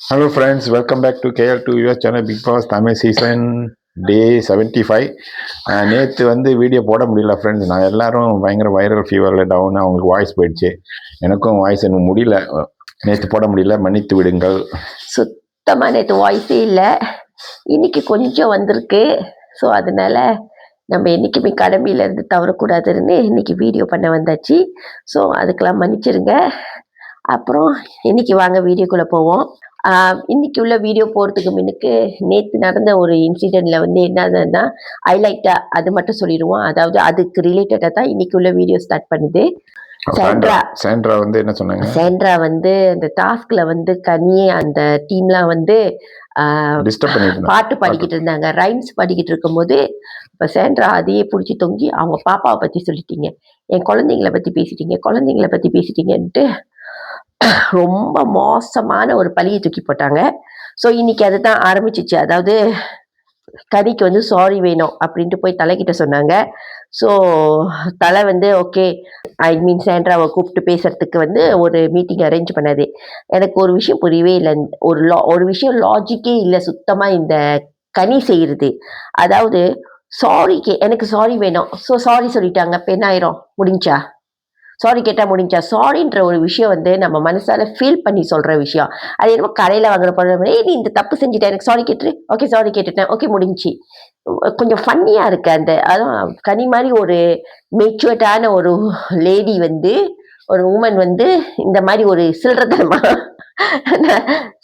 Hello friends welcome back to KR two US channel Bigg Boss Tamil season day seventy five நேற்று வந்து video போட முடியல friends நான் எல்லாரும் பயங்கர வைரல் ஃபீவரில் டவுன் அவங்களுக்கு வாய்ஸ் போயிடுச்சு. எனக்கும் வாய்ஸ் எனக்கு முடியல. நேற்று போட முடியல. மன்னித்து விடுங்கள். சுத்தமாக நேற்று வாய்ஸே இல்லை. இன்னைக்கு கொஞ்சம் வந்திருக்கு. ஸோ அதனால நம்ம என்றைக்குமே கடமையிலேருந்து தவறக்கூடாதுன்னு இன்னைக்கு வீடியோ பண்ண வந்தாச்சு. ஸோ அதுக்கெல்லாம் மன்னிச்சிருங்க அப்புறம் இன்னைக்கு வாங்க வீடியோக்குள்ளே போவோம். இன்னைக்கு உள்ள வீடியோ போகிறதுக்கு முன்னுக்கு நேற்று நடந்த ஒரு இன்சிடெண்ட்ல வந்து என்னதுன்னா ஹைலைட்டாக அது மட்டும் சொல்லிடுவோம். அதாவது அதுக்கு ரிலேட்டடாக தான் இன்னைக்கு உள்ள வீடியோ ஸ்டார்ட் பண்ணுது. சாண்ட்ரா சாண்ட்ரா வந்து என்ன சொன்னாங்க? சேண்ட்ரா வந்து அந்த டாஸ்க்ல வந்து கனியே அந்த டீம்லாம் வந்து பாட்டு பாடிக்கிட்டு இருந்தாங்க. ரைம்ஸ் பாடிக்கிட்டு இருக்கும்போது இப்போ சேண்ட்ரா அதையே பிடிச்சி தொங்கி அவங்க பாப்பாவை பத்தி சொல்லிட்டீங்க. என் குழந்தைங்கள பத்தி பேசிட்டீங்க குழந்தைங்கள பத்தி பேசிட்டீங்கன்ட்டு ரொம்ப மோசமான ஒரு பழியை தூக்கி போட்டாங்க. ஸோ இன்னைக்கு அதுதான் ஆரம்பிச்சிச்சு. அதாவது கனிக்கு வந்து சாரி வேணும் அப்படின்ட்டு போய் தலைக்கிட்ட சொன்னாங்க. ஸோ தலை வந்து ஓகே ஐ மீன் சேண்ட்ராவை கூப்பிட்டு பேசுறதுக்கு வந்து ஒரு மீட்டிங் அரேஞ்ச் பண்ணாது எனக்கு ஒரு விஷயம் புரியவே இல்லை. ஒரு லா ஒரு விஷயம் லாஜிக்கே இல்லை. சுத்தமாக இந்த கனி செய்கிறது அதாவது சாரிக்கு எனக்கு சாரி வேணும். ஸோ சாரி சொல்லிட்டாங்க. அப்ப என்ன ஆயிரும்? முடிஞ்சா? சாரி கேட்டால் முடிஞ்சா சாரின்ற ஒரு விஷயம் வந்து நம்ம மனசால ஃபீல் பண்ணி சொல்கிற விஷயம். அது என்னமோ கடையில் வாங்குற பொருள் ஏய் நீ இந்த தப்பு செஞ்சுட்டேன் எனக்கு சாரி கேட்டுரு. ஓகே சாரி கேட்டுட்டேன். ஓகே முடிஞ்சுச்சு. கொஞ்சம் ஃபன்னியாக இருக்கு அந்த அதுவும் கனி மாதிரி ஒரு மெச்சுவர்டான ஒரு லேடி வந்து ஒரு உமன் வந்து இந்த மாதிரி ஒரு சில்லறத்தனமாக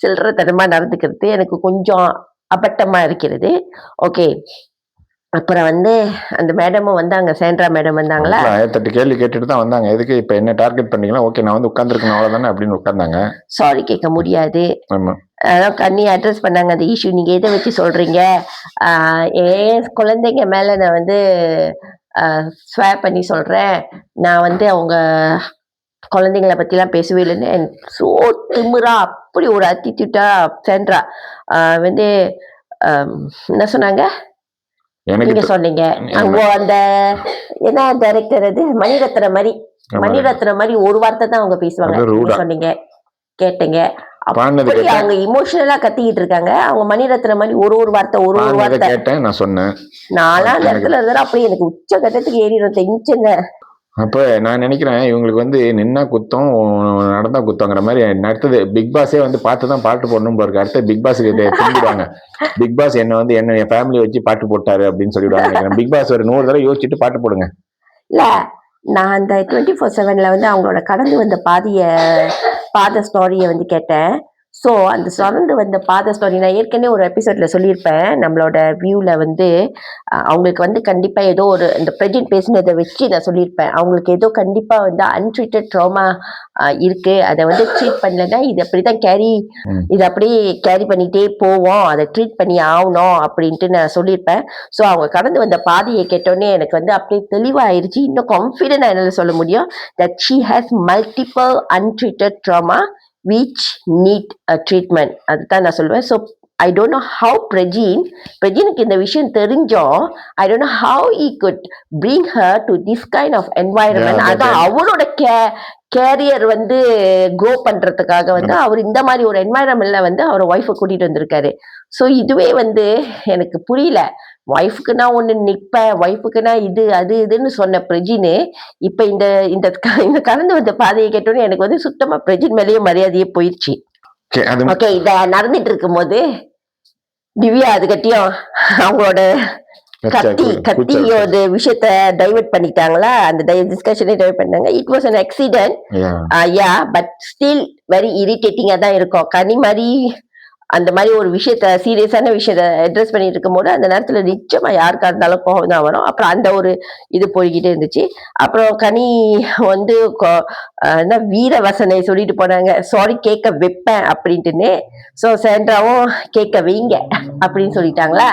சில்லறத்தனமாக நடந்துக்கிறது எனக்கு கொஞ்சம் அபட்டமாக இருக்கிறது. ஓகே அப்புறம் வந்து அந்த மேடமும் வந்தாங்க சேண்ட்ரா மேடம் வந்தாங்களா? ஆயிரத்தெட்டு கேள்வி கேட்டுட்டு தான் வந்தாங்க. எதுக்கு இப்போ என்ன டார்கெட் பண்ணீங்களா? ஓகே நான் வந்து உட்காந்துருக்கேன் அவ்வளோதானே அப்படின்னு உட்காந்தாங்க சாரி கேட்க முடியாது. அதான் கண்ணி அட்ரஸ் பண்ணாங்க அந்த இஷ்யூ நீங்க எதை வச்சு சொல்றீங்க? ஆஹ் என் குழந்தைங்க மேல நான் வந்து ஸ்வேர் பண்ணி சொல்றேன். நான் வந்து அவங்க குழந்தைங்கள பத்திலாம் பேசவே இல்லைன்னு சோ திமிரா அப்படி ஒரு அத்திட்யூட்டா சென்றா ஆஹ் வந்து என்ன சொன்னாங்க? நீங்க சொன்னீங்க. அங்க அந்த என்ன டைரக்டர் அது மணிரத்னம் மாதிரி. மணிரத்னம் மாதிரி ஒரு வார்த்தை தான் அவங்க பேசுவாங்க. சொன்னீங்க. கேட்டீங்க. அவங்க இமோஷனலா கத்திக்கிட்டு இருக்காங்க. அவங்க மணிரத்னம் மாதிரி ஒரு ஒரு வார்த்தை ஒரு ஒரு வார்த்தை. கேட்டேன் நான் சொன்னேன். அந்த இடத்துல இருந்தா அப்படியே எனக்கு உச்ச கட்டத்துக்கு ஏறிடும். தெரிஞ்சுங்க அப்போ நான் நினைக்கிறேன் இவங்களுக்கு வந்து நின்னா குத்தம் நடந்தா குத்தங்கிற மாதிரி அடுத்தது பிக் பாஸே வந்து பார்த்து தான் பாட்டு போடணும் போல அடுத்த பிக் பாஸுக்கு திரும்பிடுவாங்க. பிக் பாஸ் என்ன வந்து என்ன என் ஃபேமிலி வச்சு பாட்டு போட்டாரு அப்படின்னு சொல்லிடுவாங்க பிக் பாஸ் ஒரு நூறு தடவை யோசிச்சுட்டு பாட்டு போடுங்க. இல்ல நான் அந்த டுவெண்ட்டி ஃபோர் செவன்ல வந்து அவங்களோட கடந்து வந்த பாதிய பாத ஸ்டோரியை வந்து கேட்டேன். ஸோ அந்த தொடர்ந்து வந்த பாத ஸ்டோரி நான் ஏற்கனவே ஒரு எபிசோட்ல சொல்லியிருப்பேன். நம்மளோட வியூல வந்து அவங்களுக்கு வந்து கண்டிப்பா ஏதோ ஒரு இந்த பிரஜென்ட் பேசினதை வச்சு நான் சொல்லியிருப்பேன். அவங்களுக்கு ஏதோ கண்டிப்பா வந்து அன்ட்ரீட்டட் ட்ராமா இருக்கு. அதை வந்து ட்ரீட் பண்ணலன்னா இது அப்படிதான் கேரி ம். இது அப்படியே கேரி பண்ணிட்டே போவோம். அதை ட்ரீட் பண்ணி ஆகணும் அப்படின்ட்டு நான் சொல்லியிருப்பேன். ஸோ அவங்க கடந்து வந்த பாதையை கேட்டோன்னே எனக்கு வந்து அப்படியே தெளிவாயிருச்சு. இன்னும் கான்ஃபிடென்ட் என்னால் சொல்ல முடியும் that she has multiple untreated trauma which need treatment அதுதான் நான் சொல்லுவேன் so I don't know how Prajin பிரஜினுக்கு இந்த விஷயம் தெரிஞ்சோம் I don't know how he could bring her to this kind of environment Yeah, அதான் அவரோட கே கேரியர் வந்து grow பண்றதுக்காக வந்து அவர் இந்த மாதிரி ஒரு என்வாயரன்மெண்ட்ல வந்து அவர் ஒய்ஃபை கூட்டிட்டு வந்திருக்காரு. ஸோ இதுவே வந்து எனக்கு புரியல. ஒய்ஃபுக்கு நான் ஒன்று நிற்பேன் ஒய்ஃபுக்கு நான் இது அது இதுன்னு சொன்ன பிரஜின்னு இப்போ இந்த இந்த இந்த கலந்து வந்த பாதையை கேட்டோன்னே எனக்கு வந்து சுத்தமா பிரஜின் மேலேயே மரியாதையே போயிடுச்சு அது ஓகே இத நடந்துட்டு இருக்கும்போது திவ்யா அதுக்கட்டியும் அவங்களோட கத்தி கத்தியோட விஷயத்த டைவர்ட் பண்ணிட்டாங்களா? அந்த டிஸ்கஷனே டைவர்ட் பண்ணாங்க it was an accident yeah but still very இரிட்டேட்டிங்கா தான் இருக்கும். கனி மாதிரி அந்த மாதிரி ஒரு விஷயத்த சீரியஸான விஷயத்த அட்ரஸ் பண்ணிட்டு இருக்கும்போது அந்த நேரத்துல நிச்சயமா யாருக்கா இருந்தாலும் கோவம் தான் வரும். அப்புறம் அந்த ஒரு இது போய்கிட்டே இருந்துச்சு. அப்புறம் கனி வந்து என்ன வீர வசனை சொல்லிட்டு போனாங்க. சாரி கேட்க வைப்பேன் அப்படின்ட்டுன்னு. ஸோ சேண்ட்ராவும் கேட்க வைங்க அப்படின்னு சொல்லிட்டாங்களா?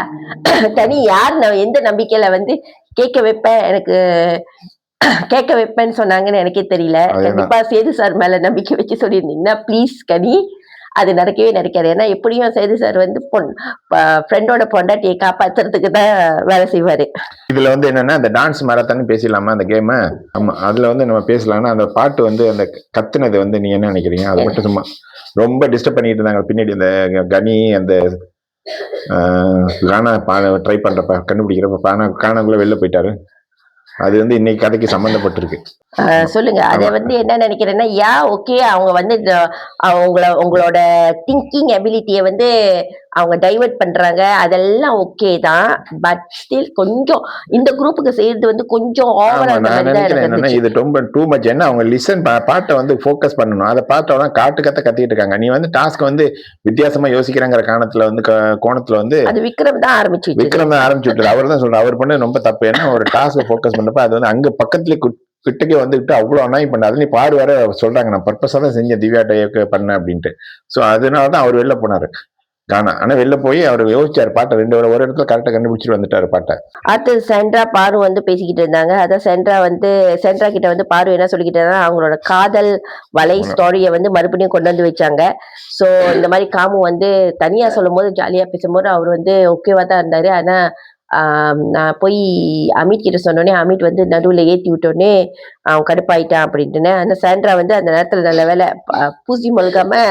கனி யார் நான் எந்த நம்பிக்கையில வந்து கேட்க வைப்பேன் எனக்கு கேட்க வைப்பேன்னு சொன்னாங்கன்னு எனக்கே தெரியல? கண்டிப்பா சேது சார் மேல நம்பிக்கை வச்சு சொல்லியிருந்தீங்கன்னா ப்ளீஸ் கனி அது நடக்கவே நடக்காது. ஏன்னா எப்படியும் சேது சார் வந்து பொன் ஃப்ரெண்டோட பொண்டாட்டியை காப்பாத்துறதுக்கு தான் வேலை செய்வார். இதில் வந்து என்னன்னா அந்த டான்ஸ் மரத்தான்னு பேசிடலாமா அந்த கேமை ஆமாம் அதில் வந்து நம்ம பேசலாம்னா அந்த பாட்டு வந்து அந்த கத்துனது வந்து நீ என்ன நினைக்கிறீங்க? அது மட்டும் சும்மா ரொம்ப டிஸ்டர்ப் பண்ணிட்டு இருந்தாங்க. பின்னாடி அந்த கனி அந்த ஆஹ், ட்ரை பண்றப்ப கண்டுபிடிக்கிறப்ப காணா காணாக்குள்ள வெளில போயிட்டாரு. அது வந்து இன்னைக்கு கதைக்கு சம்மந்தப்பட்டிருக்கு. சொல்லுங்க. அதை. வந்து என்ன நினைக்கிறேன்னா யா ஓகே அவங்க வந்து அவங்கள உங்களோட திங்கிங் எபிலிட்டியை வந்து அவங்க டைவர்ட் பண்றாங்க. அதெல்லாம் ஓகே தான். பட் ஸ்டில் கொஞ்சம் இந்த குரூப்புக்கு செய்யறது வந்து கொஞ்சம் ஓவர் நினைக்கிறேன். இது ரொம்ப டூ மச் என்ன அவங்க லிசன் பாட்டை வந்து ஃபோக்கஸ் பண்ணணும். அதை பார்த்தோம்னா காட்டு கத்த கத்திட்டு இருக்காங்க. நீ வந்து டாஸ்க் வந்து வித்தியாசமா யோசிக்கிறங்கிற காரணத்துல வந்து கோணத்துல வந்து அது விக்ரம் தான் ஆரம்பிச்சு. விக்ரம் தான் ஆரம்பிச்சு அவர் தான் சொல்றாரு. அவர் பண்ணது ரொம்ப தப்பு. ஏன்னா ஒரு டாஸ்க் ஃபோக்கஸ் பண்றப்ப அது வந்து அங்க பக்கத்துலயே குட்- கிட்டக்கே வந்துட்டு அவ்வளவு அநாயம் பண்ண அதுலயும் பாரு வேற சொல்றாங்க நான் பர்பஸா தான் செஞ்சேன் திவ்யாட்ட பண்ணேன் அப்படின்ட்டு. சோ அதனால தான் அவர் வெளில போனாரு. காணா ஆனா வெளில போய் அவர் யோசிச்சாரு பாட்டை ரெண்டு ஒரு ஒரு இடத்துல கரெக்டா கண்டுபிடிச்சிட்டு வந்துட்டாரு பாட்டை. அடுத்து சென்ட்ரா பாரு வந்து பேசிக்கிட்டு இருந்தாங்க. அதான் சென்ட்ரா வந்து சென்ட்ரா கிட்ட வந்து பாரு என்ன சொல்லிக்கிட்டு இருந்தா அவங்களோட காதல் வலை ஸ்டோரியை வந்து மறுபடியும் கொண்டு வந்து வச்சாங்க. ஸோ இந்த மாதிரி காமு வந்து தனியா சொல்லும் போது ஜாலியா பேசும்போது அவர் வந்து ஓகேவா தான் இருந்தாரு. ஆனா ஆம், நான் போய் அமித் கிட்ட சொன்னோடனே அமித் வந்து நடுவில் ஏற்றி விட்டோடனே அவன் கடுப்பாயிட்டான் அப்படின்ட்டுனே அந்த சாண்ட்ரா வந்து அந்த நேரத்தில் நல்ல வேலை பூசி மொழுகாம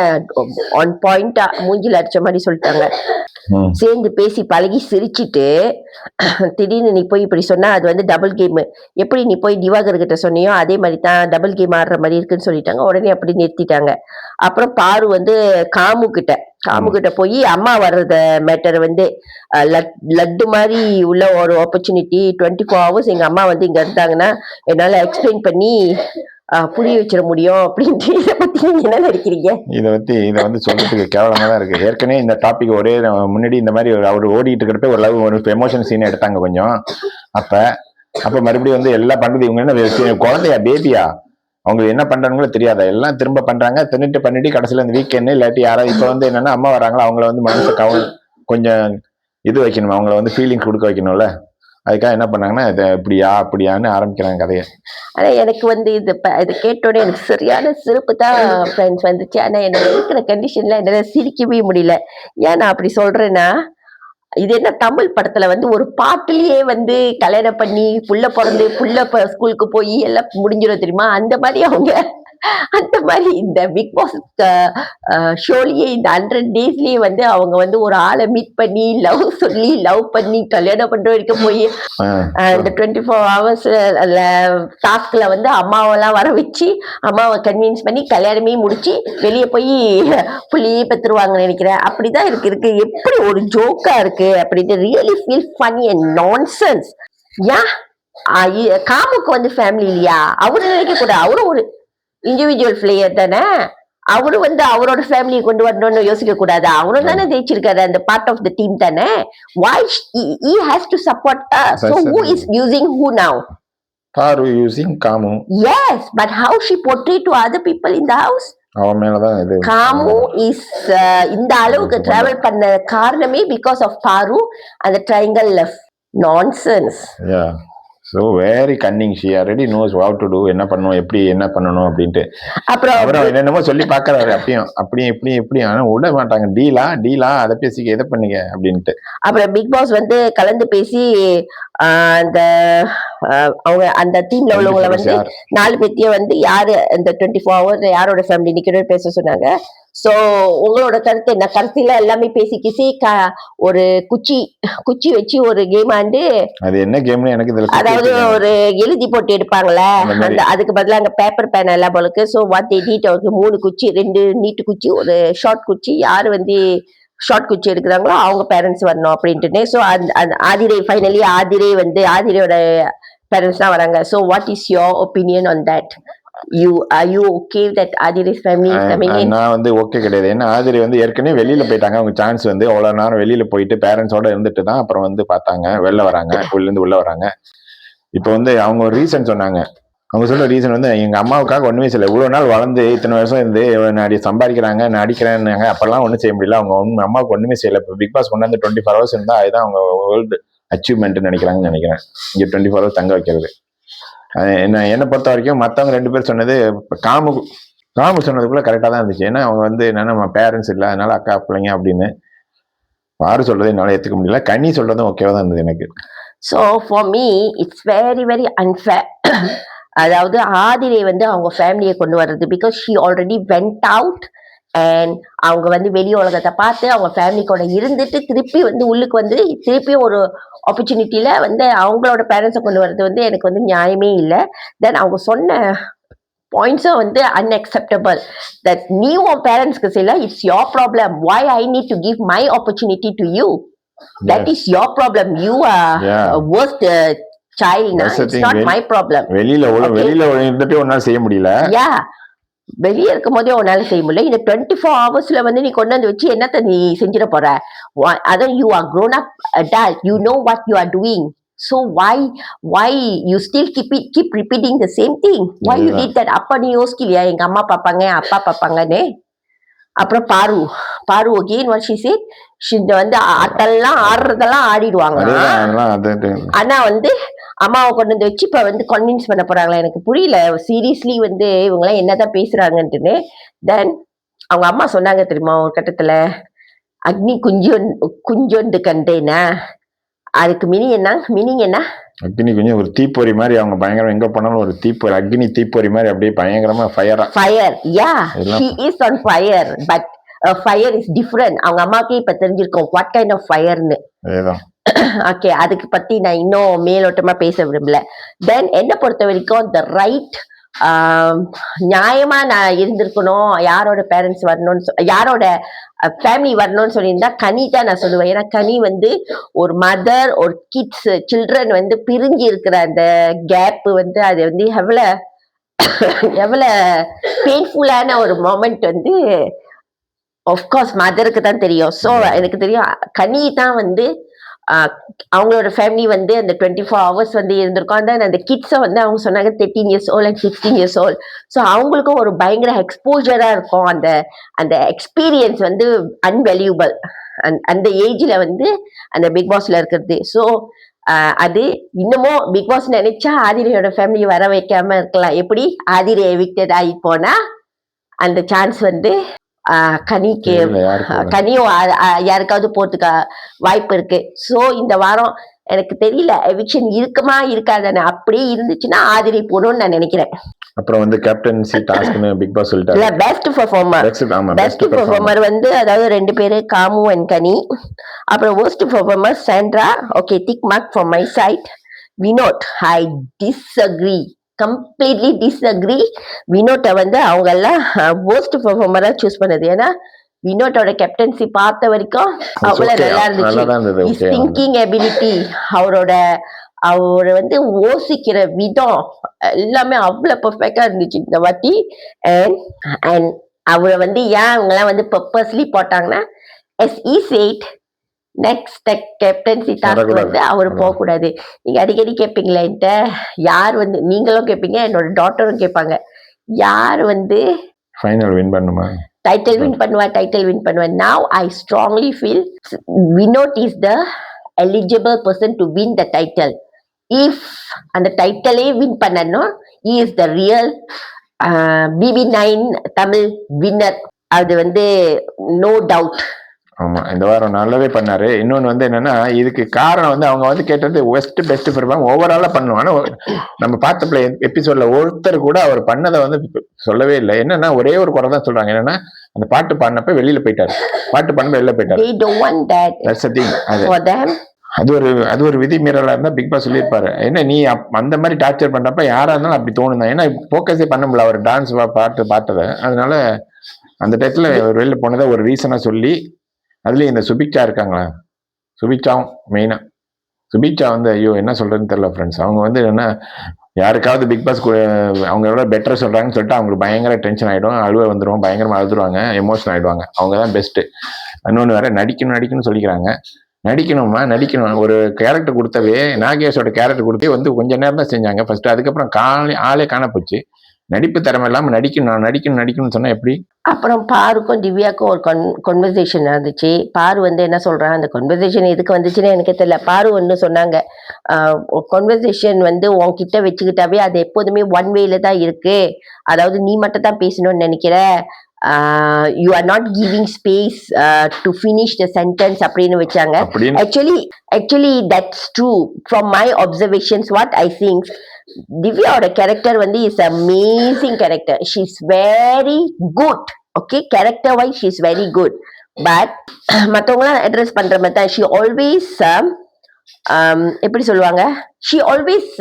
ஆன் பாயிண்டா மூஞ்சில் அடிச்ச மாதிரி சொல்லிட்டாங்க. சேர்ந்து பேசி பழகி சிரிச்சிட்டு திடீர்னு நீ போய் இப்படி சொன்னா அது வந்து டபுள் கேம் எப்படி நீ போய் திவாகர் கிட்ட சொன்னியோ அதே மாதிரி தான் டபுள் கேம் ஆடுற மாதிரி இருக்குன்னு சொல்லிட்டாங்க. உடனே அப்படி நிறுத்திட்டாங்க. அப்புறம் பாரு வந்து காமு கிட்ட காமு கிட்ட போய் அம்மா வர்றத மேட்டர் வந்து லட்டு மாதிரி உள்ள ஒரு ஆப்பர்ச்சுனிட்டி டுவெண்ட்டி ஃபோர் ஹவர்ஸ் எங்க அம்மா வந்து இங்க இருந்தாங்கன்னா என்னால எக்ஸ்பிளைன் பண்ணி புரிய வச்சிட முடியும் அப்படின்ட்டு இதை பத்தி நீங்க என்ன நினைக்கிறீங்க? இதை பத்தி இதை வந்து சொல்றதுக்கு கேவலமா தான் இருக்கு. ஏற்கனவே இந்த டாபிக் ஒரே முன்னாடி இந்த மாதிரி அவர் ஓடிட்டு இருக்கிறப்ப ஒரு லவ் ஒரு எமோஷன் சீன் எடுத்தாங்க கொஞ்சம். அப்ப அப்ப மறுபடியும் வந்து எல்லாம் பண்றது இவங்க என்ன குழந்தையா பேபியா அவங்க என்ன பண்றாங்களோ தெரியாத. எல்லாம் திரும்ப பண்றாங்க. தின்னுட்டு பண்ணிட்டு கடைசியில இந்த வீக்கெண்ட் இல்லாட்டி யாராவது இப்ப வந்து என்னன்னா அம்மா வராங்களா அவங்கள வந்து மனசு கவ கொஞ்சம் இது வைக்கணும்? அவங்கள வந்து ஃபீலிங் கொடுக்க வைக்கணும்ல? அதுக்காக என்ன பண்ணாங்கன்னா இது இப்படியா அப்படியான்னு ஆரம்பிக்கிறாங்க கதையை. ஆனா எனக்கு வந்து இது இது கேட்டோடனே எனக்கு சரியான சிறப்பு தான் ஃப்ரெண்ட்ஸ் வந்துச்சு. ஆனா என்ன இருக்கிற கண்டிஷன்ல என்னால சிரிக்கவே முடியல. ஏன் நான் அப்படி சொல்றேன்னா இது என்ன தமிழ் படத்துல வந்து ஒரு பாட்டுலயே வந்து கல்யாணம் பண்ணி புள்ள பிறந்து புள்ள ஸ்கூலுக்கு போய் எல்லாம் முடிஞ்சிடும் தெரியுமா? அந்த மாதிரி அவங்க அந்த மாதிரி இந்த பிக் பாஸ் ஷோலயே இந்த ஹண்ட்ரட் டேஸ்லயே வந்து அவங்க வந்து ஒரு ஆளை மீட் பண்ணி லவ் சொல்லி லவ் பண்ணி கல்யாணம் பண்ற வரைக்கும் போய் இந்த டுவெண்ட்டி ஃபோர் ஹவர்ஸ் டாஸ்க்ல வந்து அம்மாவெல்லாம் வர வச்சு அம்மாவை கன்வின்ஸ் பண்ணி கல்யாணமே முடிச்சு வெளியே போய் புள்ளியே பெற்றுருவாங்கன்னு நினைக்கிறேன். அப்படிதான் இருக்கு இருக்கு. எப்படி ஒரு ஜோக்கா இருக்கு அப்படின்ட்டு really feel funny and nonsense இ- காமுக்கு வந்து ஃபேமிலி இல்லையா? அவரு நினைக்க கூடாது அவரும் ஒரு இண்டிவிஜுவல் பிளேயர் தானே? அவரு வந்து அவரோட ஃபேமிலியை கொண்டு வரணும்னு யோசிக்க கூடாது அவரும் தானே ஜெயிச்சிருக்காரு அந்த பார்ட் ஆஃப் த டீம் தானே? To support us. So That's who it. is using who now? Paru using Kamu yes but how she portray to other people in the house? அவன் மேலதான் இது. காமு இஸ் இந்த அளவுக்கு டிராவல் பண்ண காரணமே because of பாரு அந்த triangle left nonsense yeah so very cunning she already knows how to do என்ன பண்ணணும் எப்படி என்ன பண்ணணும் அப்படின்ட்டு. அப்புறம் அப்புறம் என்னென்னமோ சொல்லி பார்க்கறாரு அப்பயும் அப்படியும் இப்படி இப்படி ஆனா விட மாட்டாங்க. டீலா டீலா அதை பேசிக்க இதை பண்ணுங்க? அப்படின்ட்டு. அப்புறம் பிக் பாஸ் வந்து கலந்து பேசி அந்த அவங்க அந்த டீம்ல உள்ளவங்களை வந்து? நாலு பேர்த்தையும் வந்து யாரு இந்த டுவெண்ட்டி ஃபோர் ஹவர்ஸ் யாரோட ஃபேமிலி நிக்கணும் பேச சொன்னாங்க. சோ உங்களோட கருத்து என்ன? கருத்துல எல்லாமே பேசி கிசி க- ஒரு குச்சி குச்சி வச்சு ஒரு கேம் ஆண்டு அது என்ன கேம்னு எனக்கு அதாவது ஒரு எழுதி போட்டு எடுப்பாங்கல்ல அந்த. அந்த அதுக்கு பதிலா அங்க பேப்பர் பேன் எல்லாம் போலுக்கு சோ வாட் நீட் அவருக்கு மூணு குச்சி ரெண்டு நீட்டு குச்சி ஒரு ஷார்ட் குச்சி. யாரு வந்து ஷார்ட் குச்சி எடுக்கிறாங்களோ அவங்க பேரண்ட்ஸ் வரணும் அப்படின்ட்டு ஸோ அந்த ஆதிரை ஃபைனலி ஆதிரை வந்து ஆதிரையோட பேரண்ட்ஸ் தான் வராங்க. So what is your opinion on that you are you okay that Aadhirai's family coming நான் வந்து ஓகே கிடையாது. ஏன்னா ஆதிரி வந்து ஏற்கனவே வெளியில போயிட்டாங்க. அவங்க சான்ஸ் வந்து அவ்வளவு நேரம் வெளியில போயிட்டு பேரண்ட்ஸோட இருந்துட்டு தான் அப்புறம் வந்து பார்த்தாங்க. வெளில வராங்க உள்ள இருந்து உள்ள வராங்க. இப்போ வந்து அவங்க ஒரு ரீசன் சொன்னாங்க. அவங்க சொல்ற ரீசன் வந்து எங்க அம்மாவுக்காக ஒண்ணுமே செய்யலை. இவ்வளவு நாள் வளர்ந்து இத்தனை வருஷம் இருந்து நான் அடி சம்பாதிக்கிறாங்க நான் அடிக்கிறேன்னாங்க அப்பெல்லாம் ஒண்ணும் செய்ய முடியல. அவங்க ஒண்ணு அம்மாவுக்கு ஒண்ணுமே செய்யல. இப்போ பிக் பாஸ் கொண்டாந்து டுவெண்ட்டி ஃபோர் ஹவர்ஸ் இருந்தா அதுதான் அவங்க வேர்ல்டு அச்சீவ்மெண்ட் நினைக்கிறாங்கன்னு நினைக்கிறேன். இங்க டுவெண்ட்டி ஃபோர் ஹவர்ஸ் தங்க வைக்கிறது. என்ன என்னை பொறுத்த வரைக்கும் மற்றவங்க ரெண்டு பேர் சொன்னது காமு காமு ராமு சொன்னதுக்குள்ள கரெக்டாக தான் இருந்துச்சு. ஏன்னா அவங்க வந்து என்னன்னா நம்ம பேரண்ட்ஸ் இல்லை அதனால அக்கா பிள்ளைங்க அப்படின்னு. யாரு சொல்றதை என்னால் ஏற்றுக்க முடியல. கனி சொல்றதும் ஓகேவா தான் இருந்தது எனக்கு. So for me it's very very unfair அதாவது ஆதிரை வந்து அவங்க ஃபேமிலியை கொண்டு வர்றது. Because she already went out and அவங்க வந்து வெளி உலகத்தை பார்த்து அவங்க ஃபேமிலி கூட இருந்துட்டு திருப்பி வந்து உள்ளுக்கு வந்து திருப்பி ஒரு ஆப்பர்ச்சுனிட்டியில வந்து அவங்களோட பேரண்ட்ஸை கொண்டு வர்றது வந்து எனக்கு வந்து நியாயமே இல்லை. தென் அவங்க சொன்ன பாயிண்ட்ஸும் வந்து அன்அக்செப்டபிள் தட் நீ உன் பேரண்ட்ஸ்க்கு செய்யல it's your problem why I need to give my opportunity to you that is your problem you are Yeah. Uh. வெளியில. வெளியில இருந்துட்டு ஒன்னால செய்ய முடியல Yeah. வெளியே இருக்கும் போதே உன்னால செய்ய முடியல இந்த டுவெண்ட்டி ஃபோர் ஹவர்ஸ்ல வந்து நீ கொண்டு வந்து வச்சு என்னத்த நீ செஞ்சிட போற அதான் you are grown up adult you know what you are doing so why why you still keep it keep repeating the same thing why you Yeah. did that அப்ப நீ யோசிக்கலையா எங்க அம்மா பாப்பாங்க அப்பா பாப்பாங்கன்னு அப்புறம் பாரு பாரு what she said she வந்து ஆட்டெல்லாம் ஆடுறதெல்லாம் ஆடிடுவாங்க. அதெல்லாம். ஆனா வந்து அம்மாவை கொண்டு வந்து வச்சு இப்ப வந்து கன்வின்ஸ் பண்ண போறாங்களா? எனக்கு புரியல. சீரியஸ்லி வந்து இவங்க எல்லாம் என்னதான் பேசுறாங்கன்ட்டுன்னு. தென் அவங்க அம்மா சொன்னாங்க தெரியுமா ஒரு கட்டத்துல அக்னி குஞ்சொன் குஞ்சொண்டு கண்டேனா? அதுக்கு மீனிங் என்ன? மீனிங் என்ன? அக்னி கொஞ்சம் ஒரு தீப்பொறி மாதிரி அவங்க பயங்கரம் எங்க போனாலும் ஒரு தீப்பொறி அக்னி தீப்பொறி மாதிரி அப்படியே பயங்கரமா ஃபயரா fire yeah he is on fire but fire is different அவங்க அம்மாக்கே இப்ப தெரிஞ்சிருக்கோம் வாட் கைண்ட் ஆஃப் ஃபயர்னு ஓகே அதுக்கு பத்தி நான் இன்னும் மேலோட்டமா பேச விரும்பல. தென் என்ன பொறுத்த வரைக்கும் த ரைட் நியாயமா நான் இருந்திருக்கணும் யாரோட பேரண்ட்ஸ் வரணும்னு சொ- யாரோட ஃபேமிலி வரணும்னு சொல்லியிருந்தா கனி தான் நான் சொல்லுவேன். ஏன்னா கனி வந்து ஒரு மதர் ஒரு கிட்ஸ் சில்ட்ரன் வந்து பிரிஞ்சு இருக்கிற அந்த கேப்பு வந்து அது வந்து எவ்வளோ எவ்வளோ பெயின்ஃபுல்லான ஒரு மொமெண்ட் வந்து ஆஃப்கோர்ஸ் மதருக்கு தான் தெரியும். ஸோ எனக்கு தெரியும் கனி தான் வந்து அவங்களோட ஃபேமிலி வந்து அந்த டுவெண்ட்டி ஃபோர் ஹவர்ஸ் வந்து இருந்திருக்கும். அந்த அந்த கிட்ஸை வந்து அவங்க சொன்னாங்க thirteen years old and sixteen years old so அவங்களுக்கும் ஒரு பயங்கர எக்ஸ்போஜராக இருக்கும். அந்த அந்த எக்ஸ்பீரியன்ஸ் வந்து அன்வெல்யூபிள் அந்த ஏஜில் வந்து அந்த பிக் பாஸில் இருக்கிறது. ஸோ அது இன்னமும் பிக் பாஸ் நினைச்சா ஆதிரையோட ஃபேமிலி வர வைக்காம இருக்கலாம். எப்படி? ஆதிரை எவிக்டட் ஆகி போனா அந்த சான்ஸ் வந்து கனிக்கு. கனியும் யாருக்காவது போறதுக்கு வாய்ப்பு இருக்கு. சோ இந்த வாரம் எனக்கு தெரியல எவிக்ஷன் இருக்குமா இருக்காதானே அப்படியே இருந்துச்சுன்னா ஆதிரை போகணும்னு நான் நினைக்கிறேன். அப்புறம் வந்து கேப்டன்சி டாஸ்க்னு பிக் பாஸ் இல்ல சொல்லிட்டாரு பெஸ்ட் பெர்ஃபார்மர் பெஸ்ட் பெர்ஃபார்மர் வந்து அதாவது ரெண்டு பேரு காமு அண்ட் கனி. அப்புறம் worst performer Sandra okay thick mark for my side Vinod I disagree completely disagree வினோட்டை வந்து அவங்க எல்லாம் worst பெர்ஃபார்மரா சூஸ் பண்ணது. ஏன்னா வினோட்டோட கேப்டன்சி பார்த்த வரைக்கும் அவ்வளவு நல்லா இருந்துச்சு. திங்கிங் எபிலிட்டி அவரோட அவர் வந்து யோசிக்கிற விதம் எல்லாமே அவ்வளவு பெர்ஃபெக்டா இருந்துச்சு இந்த வாட்டி. அண்ட் அண்ட் அவரை வந்து ஏன் அவங்கலாம் வந்து பர்பஸ்லி போட்டாங்கன்னா எஸ் இ எயிட் நெக்ஸ்ட் கேப்டன்சி டாஸ்க். வந்து அவர். போகக்கூடாது. நீங்க அடிக்கடி கேட்பீங்களா என்கிட்ட? யார் வந்து நீங்களும் கேட்பீங்க என்னோட டாட்டரும் கேட்பாங்க யார் வந்து ஃபைனல் வின் பண்ணுமா? டைட்டில் வின் பண்ணுவா டைட்டில் வின் பண்ணுவா. Now i strongly feel Vinod is the eligible person to win the title if அந்த டைட்டிலே வின் பண்ணணும் is the real BB nine Tamil winner அது வந்து நோ டவுட் ஆமா இந்த வாரம் நல்லாவே பண்ணாரு. இன்னொன்னு வந்து என்னன்னா இதுக்கு காரணம் வந்து அவங்க வந்து கேட்டது வெஸ்ட் பெஸ்ட் பெர்ஃபார்ம் ஓவராலா பண்ணுவோம் ஆனா நம்ம பார்த்த எபிசோட்ல ஒருத்தர் கூட அவர் பண்ணதை வந்து சொல்லவே இல்லை. என்னன்னா ஒரே ஒரு குறை தான் சொல்றாங்க. என்னன்னா அந்த பாட்டு பாடினப்ப வெளியில போயிட்டாரு. பாட்டு பாடினப்ப வெளியில போயிட்டாரு. அது ஒரு அது ஒரு விதி மீறலா இருந்தா பிக் பாஸ் சொல்லியிருப்பாரு. என்ன நீ அந்த மாதிரி டார்ச்சர் பண்றப்ப யாரா இருந்தாலும் அப்படி தோணும் தான். ஏன்னா ஃபோக்கஸே பண்ண முடியல. அவர் டான்ஸ் பாட்டு பார்த்தத அதனால அந்த டயத்துல வெளில போனதை ஒரு ரீசனா சொல்லி அதுலயும் இந்த சுபிக்ஷா இருக்காங்களா? சுபிக்ஷாவும் மெயினா. சுபிக்ஷா வந்து ஐயோ என்ன சொல்றதுன்னு தெரியல ஃப்ரெண்ட்ஸ் அவங்க வந்து என்ன யாருக்காவது பிக் பாஸ் அவங்க எவ்வளோ பெட்டர் சொல்றாங்கன்னு சொல்லிட்டு அவங்களுக்கு பயங்கர டென்ஷன் ஆயிடும். அழுவ வந்துடும் பயங்கரமா அழுதுருவாங்க எமோஷன் ஆயிடுவாங்க. அவங்க தான் பெஸ்ட் இன்னொன்று வேற நடிக்கணும் நடிக்கணும்னு சொல்லிக்கிறாங்க. நடிக்கணுமா நடிக்கணும். ஒரு கேரக்டர் கொடுத்தவே நாகேஷோட கேரக்டர் கொடுத்தே வந்து கொஞ்ச நேரம் தான் செஞ்சாங்க. ஃபர்ஸ்ட் அதுக்கப்புறம் காலே ஆளே காண போச்சு நடிப்பு திறமை இல்லாம நடிக்கணும் நான் நடிக்கணும் நடிக்கணும்னு சொன்னா எப்படி? அப்புறம் பாருக்கும் திவ்யாக்கும் ஒரு கொன் கொன்வர்சேஷன் நடந்துச்சு. பாரு வந்து என்ன சொல்றான் அந்த கொன்வர்சேஷன் எதுக்கு வந்துச்சுன்னு எனக்கு தெரியல. பாரு ஒன்று சொன்னாங்க. கொன்வர்சேஷன் வந்து உன்கிட்ட வச்சுக்கிட்டாவே அது எப்போதுமே ஒன் வேல தான் இருக்கு. அதாவது நீ மட்டும் தான் பேசணும்னு நினைக்கிற. You are not giving space to finish the sentence அப்படின்னு வச்சாங்க. actually actually that's true. From my observations what i think திவ்யாவோட கேரக்டர் வந்து is amazing character she is very good okay character wise she is very good but மற்றவங்களாம் address பண்ற மாதிரி தான். She always எப்படி சொல்லுவாங்க? She always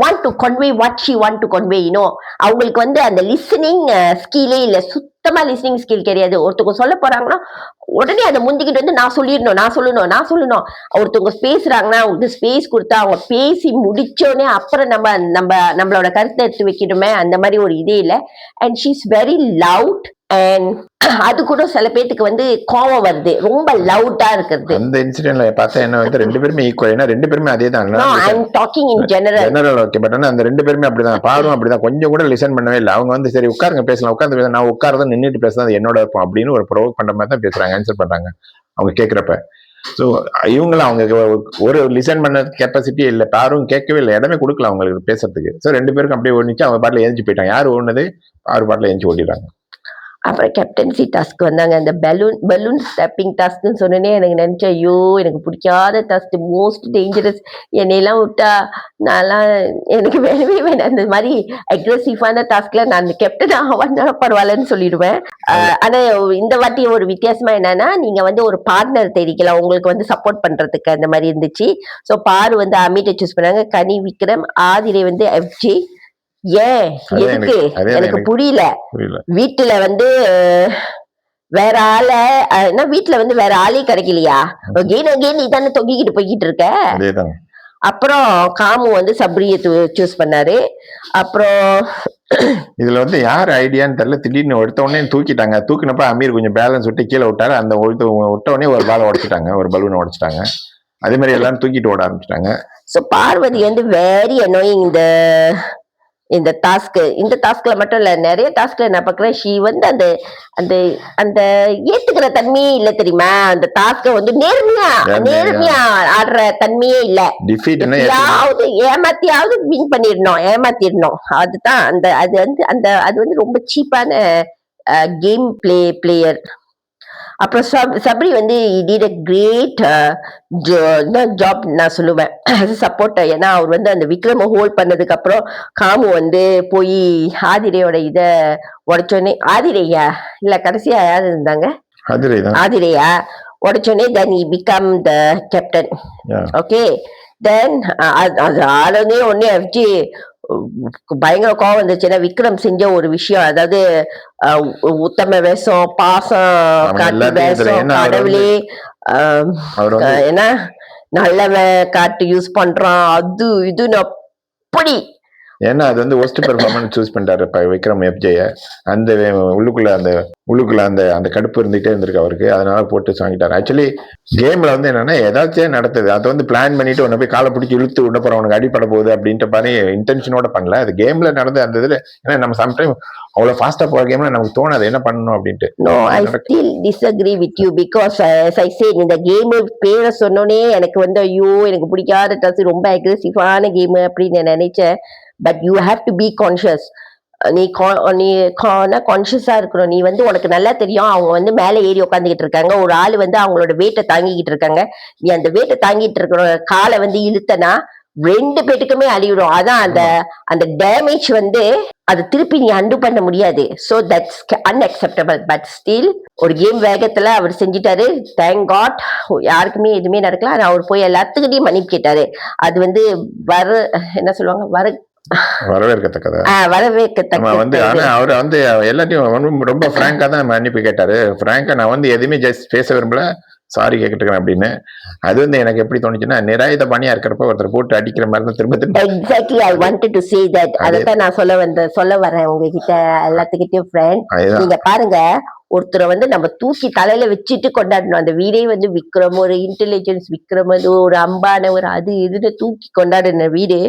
want to convey what she want to convey you know அவங்களுக்கு வந்து அந்த லிசனிங் ஸ்கில்லே இல்லை சுத்தமா லிஸ்னிங் ஸ்கில் கிடையாது. ஒருத்தவங்க சொல்ல போறாங்கன்னா உடனே அதை முந்திக்கிட்டு வந்து நான் சொல்லிடணும் நான் சொல்லணும் நான் சொல்லணும். ஒருத்தவங்க பேசுறாங்கன்னா அவங்களுக்கு ஸ்பேஸ் கொடுத்தா அவங்க பேசி முடிச்சோடனே அப்புறம் நம்ம நம்ம நம்மளோட கருத்தை எடுத்து வைக்கணுமே அந்த மாதிரி ஒரு இதே இல்லை. And she is very loud and அது கூட சில பேத்துக்கு வந்து கோவம் வருது. ரொம்ப லவுட்டா இருக்கிறது. அந்த இன்சிடென்ட்ல பார்த்தா என்ன வந்து ரெண்டு பேருமே ஈக்குவல் ஏன்னா ரெண்டு பேருமே அதே தான் No, I'm talking in general. General okay but ஆனா அந்த ரெண்டு பேருமே அப்படிதான். பாரும் அப்படிதான். கொஞ்சம் கூட லிசன் பண்ணவே இல்லை. அவங்க வந்து சரி உட்காருங்க பேசலாம். உட்கார்ந்து பேசலாம். நான் உட்கார்ந்து நின்றுட்டு பேசுறது அது என்னோட இருக்கும் அப்படின்னு ஒரு ப்ரொவோக் பண்ற மாதிரி தான் பேசுறாங்க. ஆன்சர் பண்றாங்க. அவங்க கேட்குறப்ப ஸோ இவங்களும் அவங்க ஒரு லிசன் பண்ண கெப்பாசிட்டி இல்லை. பாரும் கேட்கவே இல்லை. இடமே கொடுக்கல அவங்களுக்கு பேசுறதுக்கு. ஸோ ரெண்டு பேருக்கும் அப்படியே ஓடிச்சு. அவங்க பாட்டில் எழுந்து போயிட்டாங்க. யார் ஓடுனது? பாரு பாட்டில் எழுந்து ஓடிடுறாங்க. அப்புறம் கேப்டன்சி டாஸ்க் வந்தாங்க. அந்த பலூன் பலூன் ஸ்டெப்பிங் டாஸ்க்னு சொன்னோன்னே எனக்கு நினைச்சேன் ஐயோ எனக்கு பிடிக்காத டாஸ்க் மோஸ்ட் டேஞ்சரஸ் என்னையெல்லாம் விட்டா நான்லாம் எனக்கு வேணவே வேணாம். அந்த மாதிரி அக்ரெசிவான டாஸ்க்ல நான் கேப்டன் ஆவான்னா பரவாயில்லன்னு சொல்லிடுவேன். ஆனா இந்த வாட்டி ஒரு வித்தியாசமா என்னன்னா நீங்க வந்து ஒரு பார்ட்னர் தெரிவிக்கலாம் உங்களுக்கு வந்து சப்போர்ட் பண்றதுக்கு அந்த மாதிரி இருந்துச்சு. ஸோ பாரு வந்து அமிட்டை சூஸ் பண்ணாங்க. கனி விக்ரம் ஆதிரை வந்து எஃப்ஜி ஏன்? எதுக்கு? எனக்கு- புரியல. வீட்டுல வந்து வேற ஆள என்ன வீட்டுல வந்து வேற ஆளே கிடைக்கலையா? கெயின் அகெயின் நீ தானே தொங்கிக்கிட்டு போய்கிட்டு இருக்க? அப்புறம் காமு வந்து சப்ரியை சூஸ் பண்ணாரு. அப்புறம் இதுல வந்து யார் ஐடியான்னு தெரியல. திடீர்னு எடுத்த உடனே தூக்கிட்டாங்க. தூக்கினப்ப அமீர் கொஞ்சம் பேலன்ஸ் விட்டு கீழே விட்டாரு. அந்த விட்ட உடனே ஒரு பாலை உடைச்சிட்டாங்க. ஒரு பலூனை உடைச்சிட்டாங்க. அதே மாதிரி எல்லாரும் தூக்கிட்டு ஓட ஆரம்பிச்சிட்டாங்க. ஸோ பார்வதி வந்து வெரி அனோயிங் இந்த இந்த டாஸ்க் இந்த டாஸ்க்ல மட்டும் இல்ல நிறைய டாஸ்க்ல நான் பாக்குறேன் ஷீ வந்து அந்த அந்த அந்த ஏத்துக்கிற தன்மையே இல்ல தெரியுமா? அந்த டாஸ்க வந்து நேர்மையா நேர்மையா. ஆடுற தன்மையே இல்ல. எப்படியாவது ஏமாத்தியாவது வின் பண்ணிடணும் ஏமாத்திடணும். அதுதான் அந்த அது வந்து அந்த அது வந்து ரொம்ப சீப்பான கேம் பிளே பிளேயர் அப்புறம் சப் சப்ரி வந்து டிட் அ கிரேட் ஜாப் நான் சொல்லுவேன். சப்போர்ட் ஏன்னா அவர் வந்து அந்த விக்ரம ஹோல்ட் பண்ணதுக்கு அப்புறம் காமு வந்து போய் ஆதிரையோட இத உடைச்சோடனே ஆதிரையா? இல்ல கடைசியா யாரு இருந்தாங்க? ஆதிரையா? உடைச்சோடனே then he become the captain. Okay then அது ஆளுனே ஒன்னே எஃப்ஜி பயங்கர கோவம் வந்துச்சுன்னா விக்ரம் செஞ்ச ஒரு விஷயம். அதாவது உத்தம வேஷம் பாசம் வேஷம் கடவுளே என்ன? நல்லவன் காட்டு யூஸ் பண்றான். அது இதுன்னு அப்படி ஏன்னா அது வந்து ஒஸ்ட் பெர்ஃபார்மன்ஸ் சூஸ் பண்ணிட்டாரு இப்ப விக்ரம் எஃப்ஜேய அந்த உள்ளுக்குள்ள அந்த உள்ளுக்குள்ள அந்த அந்த கடுப்பு இருந்துகிட்டே இருந்திருக்கு அவருக்கு. அதனால போட்டு வாங்கிட்டாரு ஆக்சுவலி கேம்ல வந்து என்னன்னா ஏதாச்சும் நடத்துது அதை வந்து பிளான் பண்ணிட்டு உன்னை போய் காலை பிடிச்சி இழுத்து விட போற உனக்கு அடிப்பட போகுது அப்படின்ற மாதிரி இன்டென்ஷனோட பண்ணல. அது கேம்ல நடந்த அந்த இதுல ஏன்னா நம்ம சம்டைம் அவ்வளவு ஃபாஸ்டா போற கேம்ல நமக்கு தோணாது. என்ன பண்ணணும் அப்படின்ட்டு. No I. Still disagree with you because I say இந்த கேம் பேரை சொன்னோனே எனக்கு வந்து ஐயோ எனக்கு பிடிக்காத டஸ் ரொம்ப அக்ரெசிவான கேம் அப்படின்னு நான் நினைச்சேன். But you have to be conscious நீ நீ கான்ஷியஸா இருக்கணும் நீ வந்து உனக்கு நல்லா தெரியும். அவங்க வந்து மேலே ஏறி உட்காந்துக்கிட்டு இருக்காங்க. ஒரு ஆள் வந்து அவங்களோட வெயிட்டை தாங்கிக்கிட்டு இருக்காங்க. நீ அந்த வெயிட்டை தாங்கிட்டு இருக்கிற காலை வந்து இழுத்தனா ரெண்டு பேட்டுக்குமே அழிவிடும். அதான் அந்த அந்த டேமேஜ் வந்து அதை திருப்பி நீ அண்டு பண்ண முடியாது. So that's unacceptable but still ஒரு கேம் வேகத்துல அவர் செஞ்சிட்டாரு. தேங்க் காட் யாருக்குமே எதுவுமே நடக்கல. அவர் போய் எல்லாத்துக்கிட்டையும் மன்னிப்பு கேட்டாரு. அது வந்து வர என்ன சொல்லுவாங்க? வர வரவேற்கத்தக்கதா? வரவேற்கத்தக்க வந்து ஆனா அவர் வந்து எல்லாத்தையும் ரொம்ப- ஃப்ராங்கா தான் மன்னிப்பு கேட்டாரு. ஃப்ராங்கா நான் வந்து எதுவுமே ஜஸ்ட் பேச விரும்பல. சாரி கேட்டுக்கிறேன் அப்படின்னு. அது வந்து எனக்கு எப்படி தோணுச்சுன்னா நிராயுத பணியா இருக்கிறப்ப ஒருத்தர் போட்டு அடிக்கிற மாதிரி தான் திரும்ப திரும்ப. Exactly I wanted to say that அதே- நான் சொல்ல வந்த சொல்ல வரேன் உங்ககிட்ட எல்லாத்துக்கிட்டையும் ஃப்ரெண்ட் நீங்க பாருங்க ஒருத்தரை வந்து நம்ம தூக்கி தலையில வச்சுட்டு கொண்டாடணும். அந்த வீடே வந்து விக்ரம் ஒரு இன்டெலிஜென்ஸ் விக்ரம் வந்து ஒரு அம்பான ஒரு அது இதுன்னு தூக்கி கொண்டாடின வீடு.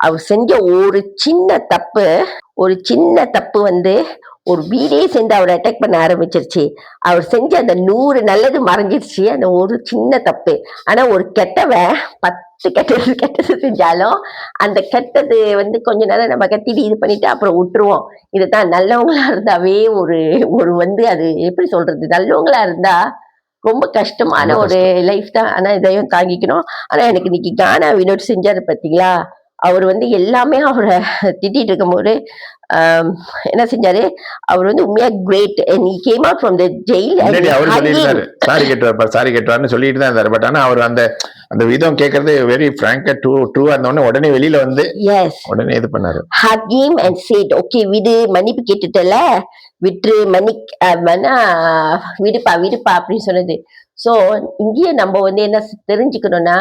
அவர் செஞ்ச ஒரு சின்ன தப்பு ஒரு சின்ன தப்பு வந்து ஒரு வீடே சேர்ந்து அவர் அட்டாக் பண்ண ஆரம்பிச்சிருச்சு. அவர் செஞ்ச அந்த நூறு நல்லது மறைஞ்சிருச்சு. அந்த ஒரு சின்ன தப்பு. ஆனா ஒரு கெட்டவன் பத்து கெட்டது கெட்டது செஞ்சாலும் அந்த கெட்டது வந்து கொஞ்ச நேரம் நம்ம கட்டிட்டு இது பண்ணிட்டு அப்புறம் விட்டுருவோம். இதுதான் நல்லவங்களா இருந்தாவே ஒரு ஒரு வந்து அது எப்படி சொல்றது? நல்லவங்களா இருந்தா ரொம்ப கஷ்டமான ஒரு லைஃப் தான். ஆனா இதையும் தாங்கிக்கணும். ஆனா எனக்கு இன்னைக்கு கானா வினோட் செஞ்சாரு பாத்தீங்களா? அவர் வந்து எல்லாமே அவரை திட்டிட்டு இருக்கும்போது என்ன செஞ்சாரு? அவர் வந்து உண்மையா great and out from the jail and முன்னாடி அவரு. சொல்லியிருந்தாரு. சாரி கேட்டுவார் சாரி கேட்டுவார்னு சொல்லிட்டு தான் இருந்தாரு. பட் ஆனா அவர் அந்த அந்த விதம் கேட்கறது வெரி ஃப்ராங்கா ட்ரூ ட்ரூவா இருந்தோடனே உடனே வெளியில வந்து yes. உடனே இது பண்ணாரு. Hug him and said okay விடு மன்னிப்பு கேட்டுட்டல. விட்டுரு மன்னி அஹ் வேணா விடுப்பா விடுப்பா அப்படின்னு சொன்னது. சோ இங்கேயே நம்ம வந்து என்ன தெரிஞ்சுக்கணும்னா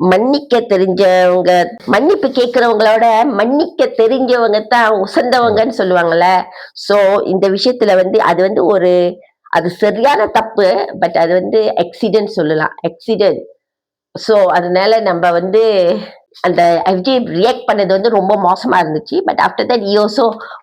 மன்னிக்க தெரிஞ்சவங்க மன்னிப்பு கேட்கறவங்களோட மன்னிக்க தெரிஞ்சவங்க தான் உசந்தவங்கன்னு சொல்லுவாங்கல்ல. ஸோ இந்த விஷயத்துல வந்து அது வந்து ஒரு அது சரியான தப்பு பட் அது வந்து ஆக்சிடென்ட் சொல்லலாம். ஆக்சிடென்ட் ஸோ அதனால நம்ம வந்து அந்த FJ ரியாக்ட் பண்ணது வந்து ரொம்ப மோசமா இருந்துச்சு. பட் ஆஃப்டர் தட் ஈ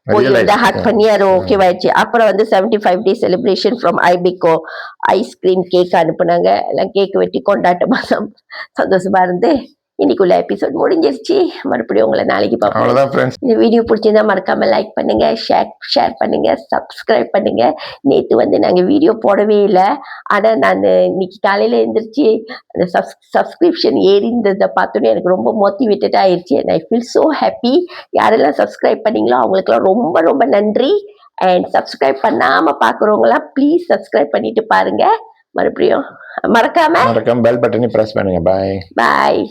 போய் ஹக். பண்ணி அது ஓகேவாயிடுச்சு அப்புறம் வந்து seventy five day celebration from Ibaco ice cream cake அனுப்புனாங்க. எல்லாம் கேக் வெட்டி கொண்டாட்டமா சம்- சந்தோஷமா இருந்து இன்னைக்குள்ள எபிசோட் முடிஞ்சிருச்சு. மறுபடியும் உங்களை நாளைக்கு பார்ப்போம். இந்த வீடியோ பிடிச்சிருந்தா மறக்காம லைக் பண்ணுங்க ஷேர் ஷேர் பண்ணுங்க சப்ஸ்கிரைப் பண்ணுங்க. நேத்து வந்து நாங்க வீடியோ போடவே இல்லை. ஆனா நான் இன்னைக்கு காலையில எந்திரிச்சு அந்த சப்ஸ்கிரிப்ஷன் ஏறி இருந்ததை பார்த்தோன்னே எனக்கு ரொம்ப மோட்டிவேட்டட் ஆயிடுச்சு and I feel so happy யாரெல்லாம் சப்ஸ்கிரைப் பண்ணீங்களோ அவங்களுக்குலாம் ரொம்ப ரொம்ப நன்றி. அண்ட் சப்ஸ்கிரைப் பண்ணாம பார்க்குறவங்களாம் ப்ளீஸ் சப்ஸ்கிரைப் பண்ணிட்டு பாருங்க. மறுபடியும் மறக்காம மறக்காம பெல் பட்டனை பிரஸ் பண்ணுங்க. பாய் பாய்